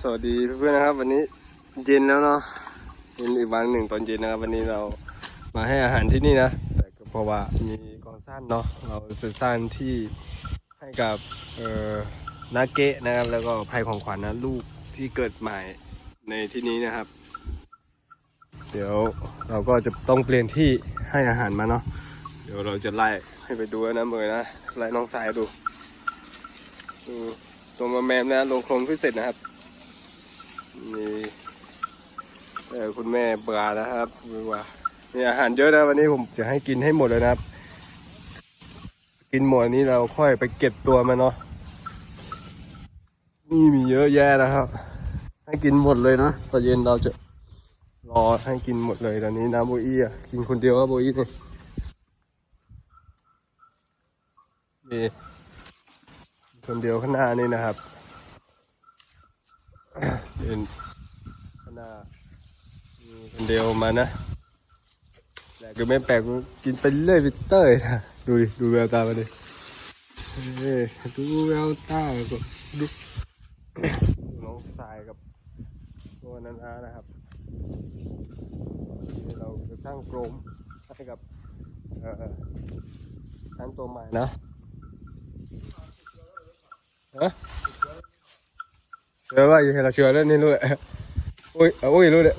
สวัสดีเพื่อนๆนะครับ วันนี้เย็นแล้วเนาะเป็นอีกวันหนึ่งตอนเย็นนะครับ วันนี้เรามาให้อาหารที่นี่นะแต่ก็เพราะว่ามีกองสั้นเนาะเราจะสร้างที่ให้กับเอ่อนาเกะนะครับ แล้วก็ภัยของขวัญนะลูกที่เกิดใหม่ในที่นี้นะครับ เดี๋ยวเราก็จะต้องเปลี่ยนที่ให้อาหารมาเนาะเดี๋ยวเราจะไล่ให้ไปดูนะเมยนะไล่น้องสายดูดูตัวมาแมมนะลงโคลนพิเศษนะครับ มีเออคุณแม่ปลานะครับดูว่ามีอาหารเยอะนะวันนี้ผมจะให้กินให้หมดเลยนะครับ กินหมดนี้เราค่อยไปเก็บตัวมันเนาะนี่มีเยอะแยะนะครับ ให้กินหมดเลยนะตอนเย็นเราจะรอให้กินหมดเลยตอนนี้นะโบอี้อะกินคนเดียวครับโบอี้นี่นี่คนเดียวข้างหน้านี่นะครับ เป็นข้างหน้ามีคนเดียวมานะแต่ก็ไม่แปลกกินไปเรื่อยไปเต้ยนะดูดิดูแววตามาดิเอ้ยดูแววตาก็ดูน้องสายกับตัวนันอานะครับเราจะสร้างกรงให้กับเอ่อช้างตัวใหม่นะฮะ Chờ vậy thì là chừa lên lên luôn ạ. Ôi, ở ôi luôn đấy.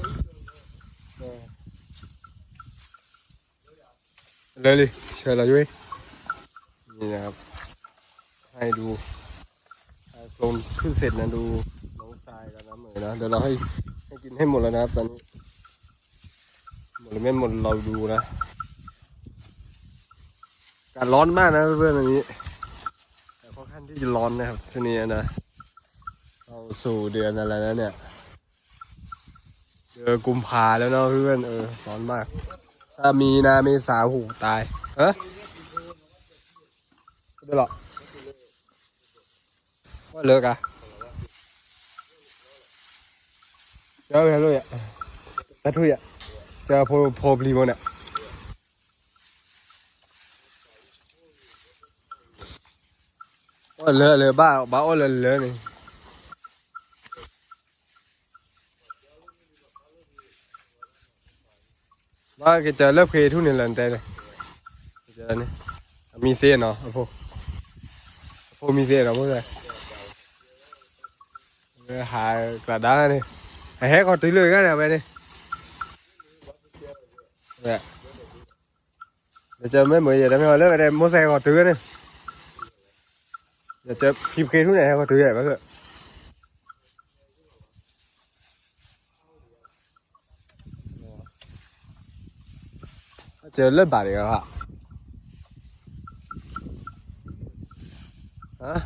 Lên đi, chờ là vui. นี่นะครับ ให้ดูให้โคลนขึ้นเสร็จนะดูน้องทรายกับน้ำเหมยนะเดี๋ยวเราให้ให้กินให้หมดแล้วนะครับตอนนี้หมดหรือไม่หมดเราดูนะกาศร้อนมากนะเพื่อนอันนี้แต่ค่อนข้างที่จะร้อนนะครับช่วงนี้นะ สู่เดือนอะไรแล้วเนี่ย เดือนกุมภาแล้วเนาะเพื่อนเออร้อนมาก ถ้ามีนาเมษาหูตายเฮ้ยไม่ได้หรอกว่าเลิกอะเจอไปเลยอะตัทุยอะเจอโพโพพลีโมเนี่ยว่าเลอะเลยบ้าบ้าว่อะเลอะเลิกเพลทุกเนี่ยเลยนี่มีเส้นเนาะพวกพวกมีเส้นเนาะพวกเลยหากระดาษนี่ไอ้แฮกก็ตีเลยกันเนี่ยไปนี่เนี่ยเดี๋ยวเจอไม่เหมือน อย่างนั้นไม่เอาเลิกอะไรโมเสกก็ตื้อนี่เดี๋ยวเจอพิมพ์เคทุกเนี่ยก็ตื้อใหญ่ไปเถอะเจอเลือ ดบาดอีกแล้วอะฮะ